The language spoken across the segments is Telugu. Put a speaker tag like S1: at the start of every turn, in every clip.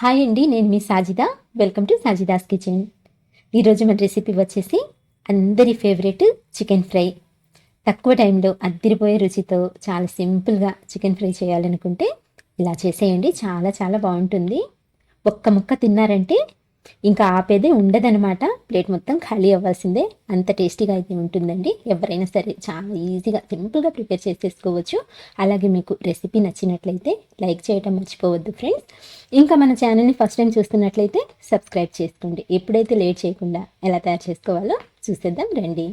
S1: హాయ్ అండి నేను మీ Sajida. Welcome to Sajida's kitchen ఈరోజు మన రెసిపీ వచ్చేసి అందరి ఫేవరెట్ చికెన్ ఫ్రై తక్కువ టైంలో అద్దిరిపోయే రుచితో చాలా సింపుల్గా చికెన్ ఫ్రై చేయాలనుకుంటే ఇలా చేసేయండి. చాలా చాలా బాగుంటుంది. ఒక్క ముక్క తిన్నారంటే ఇంకా ఆపేదే ఉండదనమాట ప్లేట్ మొత్తం ఖాళీ అవ్వాల్సిందే. అంత టేస్టీగా అయితే ఉంటుందండి. ఎవరైనా సరే చాలా ఈజీగా సింపుల్గా ప్రిపేర్ చేసేసుకోవచ్చు. అలాగే మీకు రెసిపీ నచ్చినట్లయితే లైక్ చేయడం మర్చిపోవద్దు ఫ్రెండ్స్. ఇంకా మన ఛానల్ని ఫస్ట్ టైం చూస్తున్నట్లయితే సబ్స్క్రైబ్ చేసుకోండి. ఎప్పుడైతే లేట్ చేయకుండా ఎలా తయారు చేసుకోవాలో చూసేద్దాం రండి.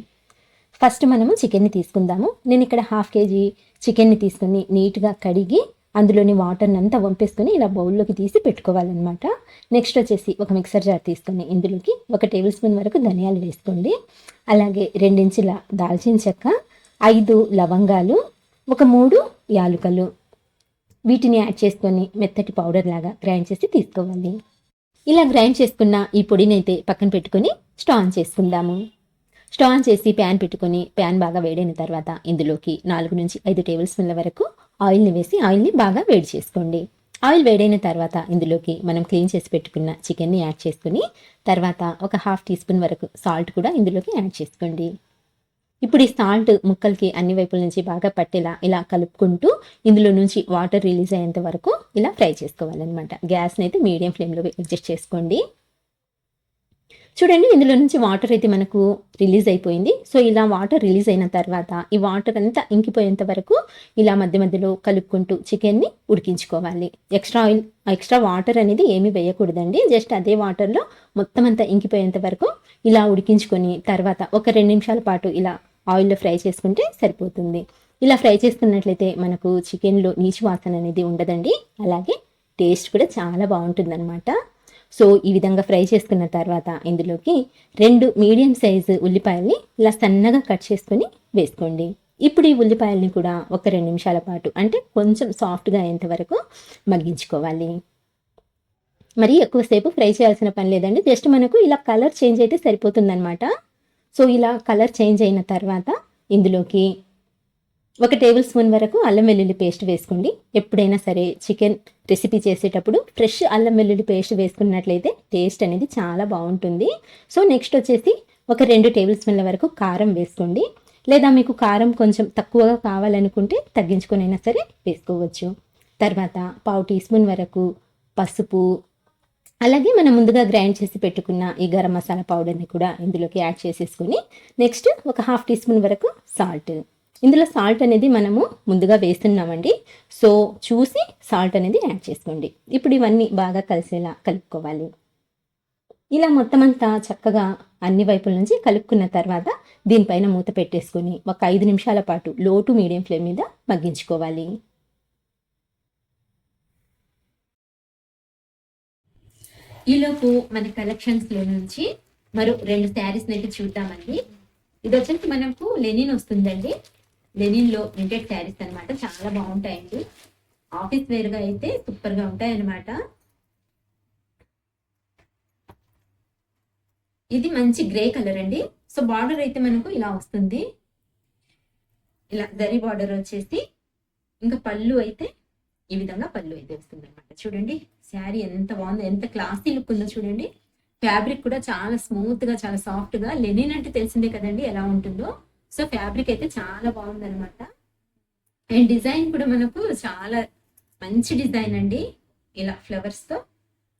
S1: ఫస్ట్ మనము చికెన్ని తీసుకుందాము. నేను ఇక్కడ హాఫ్ కేజీ చికెన్ని తీసుకొని నీట్గా కడిగి అందులోని వాటర్ని అంతా వంపేసుకొని ఇలా బౌల్లోకి తీసి పెట్టుకోవాలన్నమాట. నెక్స్ట్ వచ్చేసి ఒక మిక్సర్ జార్ తీసుకొని ఇందులోకి ఒక టేబుల్ స్పూన్ వరకు ధనియాలు వేసుకోండి. అలాగే రెండించుల దాల్చిన చెక్క ఐదు లవంగాలు ఒక మూడు యాలుకలు. వీటిని యాడ్ చేసుకొని మెత్తటి పౌడర్ లాగా గ్రైండ్ చేసి తీసుకోవాలి. ఇలా గ్రైండ్ చేసుకున్న ఈ పొడిని అయితే పక్కన పెట్టుకొని స్టవ్ ఆన్ చేసుకుందాము. స్టవ్ ఆన్ చేసి ప్యాన్ పెట్టుకొని ప్యాన్ బాగా వేడైన తర్వాత ఇందులోకి నాలుగు నుంచి ఐదు టేబుల్ స్పూన్ల వరకు ఆయిల్ని వేసి ఆయిల్ని బాగా వేడి చేసుకోండి. ఆయిల్ వేడైన తర్వాత ఇందులోకి మనం క్లీన్ చేసి పెట్టుకున్న చికెన్ని యాడ్ చేసుకుని తర్వాత ఒక హాఫ్ టీ స్పూన్ వరకు సాల్ట్ కూడా ఇందులోకి యాడ్ చేసుకోండి. ఇప్పుడు ఈ సాల్ట్ ముక్కలకి అన్ని వైపుల నుంచి బాగా పట్టేలా ఇలా కలుపుకుంటూ ఇందులో నుంచి వాటర్ రిలీజ్ అయ్యేంత వరకు ఇలా ఫ్రై చేసుకోవాలన్నమాట. గ్యాస్ని అయితే మీడియం ఫ్లేమ్లో అడ్జస్ట్ చేసుకోండి. చూడండి ఇందులో నుంచి వాటర్ అయితే మనకు రిలీజ్ అయిపోయింది. సో ఇలా వాటర్ రిలీజ్ అయిన తర్వాత ఈ వాటర్ అంతా ఇంకిపోయేంత వరకు ఇలా మధ్య మధ్యలో కలుపుకుంటూ చికెన్ని ఉడికించుకోవాలి. ఎక్స్ట్రా ఆయిల్ ఎక్స్ట్రా వాటర్ అనేది ఏమీ వేయకూడదండి. జస్ట్ అదే వాటర్లో మొత్తం అంతా ఇంకిపోయేంత వరకు ఇలా ఉడికించుకొని తర్వాత ఒక రెండు నిమిషాల పాటు ఇలా ఆయిల్లో ఫ్రై చేసుకుంటే సరిపోతుంది. ఇలా ఫ్రై చేసుకున్నట్లయితే మనకు చికెన్లో నీచు వాసన అనేది ఉండదండి. అలాగే టేస్ట్ కూడా చాలా బాగుంటుందన్నమాట. సో ఈ విధంగా ఫ్రై చేసుకున్న తర్వాత ఇందులోకి రెండు మీడియం సైజు ఉల్లిపాయల్ని ఇలా సన్నగా కట్ చేసుకొని వేసుకోండి. ఇప్పుడు ఈ ఉల్లిపాయల్ని కూడా ఒక రెండు నిమిషాల పాటు అంటే కొంచెం సాఫ్ట్గా అయ్యేంత వరకు మగ్గించుకోవాలి. మరి ఎక్కువసేపు ఫ్రై చేయాల్సిన పని లేదండి. జస్ట్ మనకు ఇలా కలర్ చేంజ్ అయితే సరిపోతుందన్నమాట. సో ఇలా కలర్ చేంజ్ అయిన తర్వాత ఇందులోకి ఒక టేబుల్ స్పూన్ వరకు అల్లం వెల్లుల్లి పేస్ట్ వేసుకోండి. ఎప్పుడైనా సరే చికెన్ రెసిపీ చేసేటప్పుడు ఫ్రెష్ అల్లం వెల్లుల్లి పేస్ట్ వేసుకున్నట్లయితే టేస్ట్ అనేది చాలా బాగుంటుంది. సో నెక్స్ట్ వచ్చేసి ఒక రెండు టేబుల్ స్పూన్ల వరకు కారం వేసుకోండి. లేదా మీకు కారం కొంచెం తక్కువగా కావాలనుకుంటే తగ్గించుకొనైనా సరే వేసుకోవచ్చు. తర్వాత పావు టీ స్పూన్ వరకు పసుపు అలాగే మనం ముందుగా గ్రైండ్ చేసి పెట్టుకున్న ఈ గరం మసాలా పౌడర్ని కూడా ఇందులోకి యాడ్ చేసేసుకొని నెక్స్ట్ ఒక హాఫ్ టీ స్పూన్ వరకు సాల్ట్. ఇందులో సాల్ట్ అనేది మనము ముందుగా వేస్తున్నామండి. సో చూసి సాల్ట్ అనేది యాడ్ చేసుకోండి. ఇప్పుడు ఇవన్నీ బాగా కలిసేలా కలుపుకోవాలి. ఇలా మొత్తం అంతా చక్కగా అన్ని వైపుల నుంచి కలుపుకున్న తర్వాత దీనిపైన మూత పెట్టేసుకొని ఒక ఐదు నిమిషాల పాటు లో టు మీడియం ఫ్లేమ్ మీద మగ్గించుకోవాలి. ఈలోపు మన కలెక్షన్స్లో నుంచి మరో రెండు శారీస్ని అయితే చూద్దామండి. ఇది వచ్చేసి మనకు లెనిన్ వస్తుందండి. లెనిన్లో ప్రింటెడ్ శారీస్ అనమాట చాలా బాగుంటాయండి ఆఫీస్ వేర్గా అయితే సూపర్గా ఉంటాయి అనమాట ఇది మంచి గ్రే కలర్ అండి. సో బార్డర్ అయితే మనకు ఇలా వస్తుంది. ఇలా దరి బార్డర్ వచ్చేసి ఇంకా పళ్ళు అయితే ఈ విధంగా పళ్ళు అయితే వస్తుంది అనమాట చూడండి శారీ ఎంత బాగుందో ఎంత క్లాసీ లుక్ ఉందో చూడండి. ఫ్యాబ్రిక్ కూడా చాలా స్మూత్గా చాలా సాఫ్ట్గా లెనిన్ అంటే తెలిసిందే కదండి ఎలా ఉంటుందో. సో ఫ్యాబ్రిక్ అయితే చాలా బాగుందనమాట అండ్ డిజైన్ కూడా మనకు చాలా మంచి డిజైన్ అండి. ఇలా ఫ్లవర్స్తో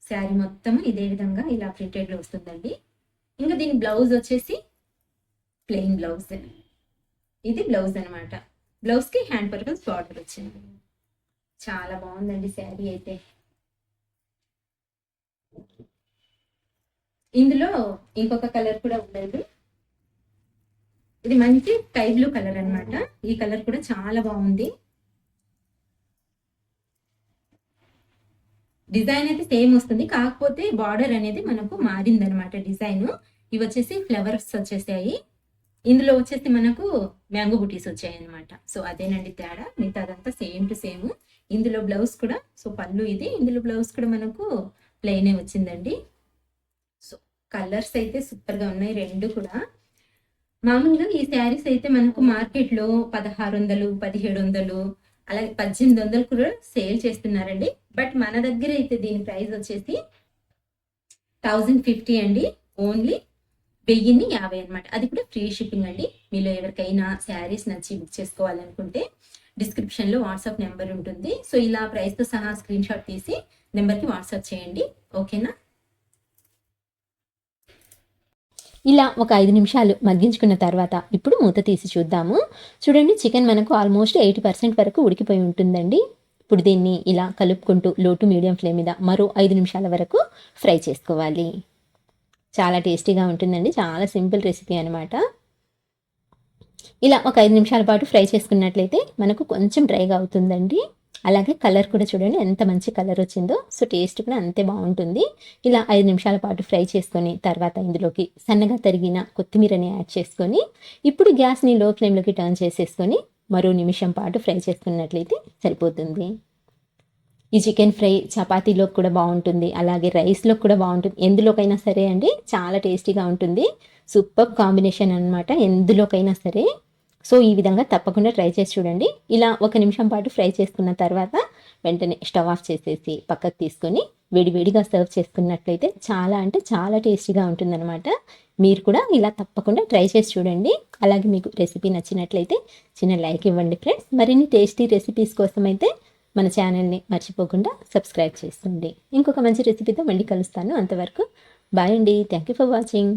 S1: శారీ మొత్తం ఇదే విధంగా ఇలా ప్రింటెడ్లో వస్తుందండి. ఇంకా దీని బ్లౌజ్ వచ్చేసి ప్లెయిన్ బ్లౌజ్. ఇది బ్లౌజ్ అనమాట బ్లౌజ్కి హ్యాండ్ పర్పస్ బార్డర్ వచ్చింది. చాలా బాగుందండి శారీ అయితే. ఇందులో ఇంకొక కలర్ కూడా ఉండదు ఇది మంచి స్కై బ్లూ కలర్ అనమాట ఈ కలర్ కూడా చాలా బాగుంది. డిజైన్ అయితే సేమ్ వస్తుంది. కాకపోతే బార్డర్ అనేది మనకు మారింది అనమాట డిజైన్. ఇవి వచ్చేసి ఫ్లవర్స్ వచ్చేసాయి. ఇందులో వచ్చేసి మనకు మ్యాంగో బుటీస్ వచ్చాయి అనమాట సో అదేనండి తేడా. మిగతా అదంతా సేమ్ టు సేమ్. ఇందులో బ్లౌజ్ కూడా సో పళ్ళు ఇది. ఇందులో బ్లౌజ్ కూడా మనకు ప్లెయినే వచ్చిందండి. సో కలర్స్ అయితే సూపర్గా ఉన్నాయి. రెండు కూడా. మామూలుగా ఈ శారీస్ అయితే మనకు మార్కెట్లో పదహారు వందలు పదిహేడు వందలు అలాగే పద్దెనిమిది వందలు కూడా సేల్ చేస్తున్నారండి. బట్ మన దగ్గర అయితే దీని ప్రైస్ వచ్చేసి థౌజండ్ ఫిఫ్టీ అండి. ఓన్లీ వెయ్యిన్ని యాభై అనమాట అది కూడా ఫ్రీ షిప్పింగ్ అండి. మీలో ఎవరికైనా శారీస్ నచ్చి బుక్ చేసుకోవాలనుకుంటే డిస్క్రిప్షన్లో వాట్సాప్ నెంబర్ ఉంటుంది. సో ఇలా ప్రైస్తో సహా స్క్రీన్ షాట్ తీసి నెంబర్కి వాట్సాప్ చేయండి. ఓకేనా? ఇలా ఒక ఐదు నిమిషాలు మగ్గించుకున్న తర్వాత ఇప్పుడు మూత తీసి చూద్దాము. చూడండి చికెన్ మనకు ఆల్మోస్ట్ ఎయిటీ పర్సెంట్ వరకు ఉడికిపోయి ఉంటుందండి. ఇప్పుడు దీన్ని ఇలా కలుపుకుంటూ లోటు మీడియం ఫ్లేమ్ మీద మరో ఐదు నిమిషాల వరకు ఫ్రై చేసుకోవాలి. చాలా టేస్టీగా ఉంటుందండి. చాలా సింపుల్ రెసిపీ అనమాట ఇలా ఒక ఐదు నిమిషాల పాటు ఫ్రై చేసుకున్నట్లయితే మనకు కొంచెం డ్రైగా అవుతుందండి. అలాగే కలర్ కూడా చూడండి ఎంత మంచి కలర్ వచ్చిందో. సో టేస్ట్ కూడా అంతే బాగుంటుంది. ఇలా ఐదు నిమిషాల పాటు ఫ్రై చేసుకొని తర్వాత ఇందులోకి సన్నగా తరిగిన కొత్తిమీరని యాడ్ చేసుకొని ఇప్పుడు గ్యాస్ని లో ఫ్లేమ్లోకి టర్న్ చేసేసుకొని మరో నిమిషం పాటు ఫ్రై చేసుకున్నట్లయితే సరిపోతుంది. ఈ చికెన్ ఫ్రై చపాతీలోకి కూడా బాగుంటుంది. అలాగే రైస్లోకి కూడా బాగుంటుంది. ఎందులోకైనా సరే అండి చాలా టేస్టీగా ఉంటుంది. సూపర్ కాంబినేషన్ అనమాట ఎందులోకైనా సరే. సో ఈ విధంగా తప్పకుండా ట్రై చేసి చూడండి. ఇలా ఒక నిమిషం పాటు ఫ్రై చేసుకున్న తర్వాత వెంటనే స్టవ్ ఆఫ్ చేసేసి పక్కకు తీసుకొని వేడివేడిగా సర్వ్ చేసుకున్నట్లయితే చాలా అంటే చాలా టేస్టీగా ఉంటుందన్నమాట. మీరు కూడా ఇలా తప్పకుండా ట్రై చేసి చూడండి. అలాగే మీకు రెసిపీ నచ్చినట్లయితే చిన్న లైక్ ఇవ్వండి ఫ్రెండ్స్. మరిన్ని టేస్టీ రెసిపీస్ కోసం అయితే మన ఛానల్ని మర్చిపోకుండా సబ్స్క్రైబ్ చేసుకోండి. ఇంకొక మంచి రెసిపీతో మళ్ళీ కలుస్తాను. అంతవరకు బాయ్ అండి. Thank you for watching.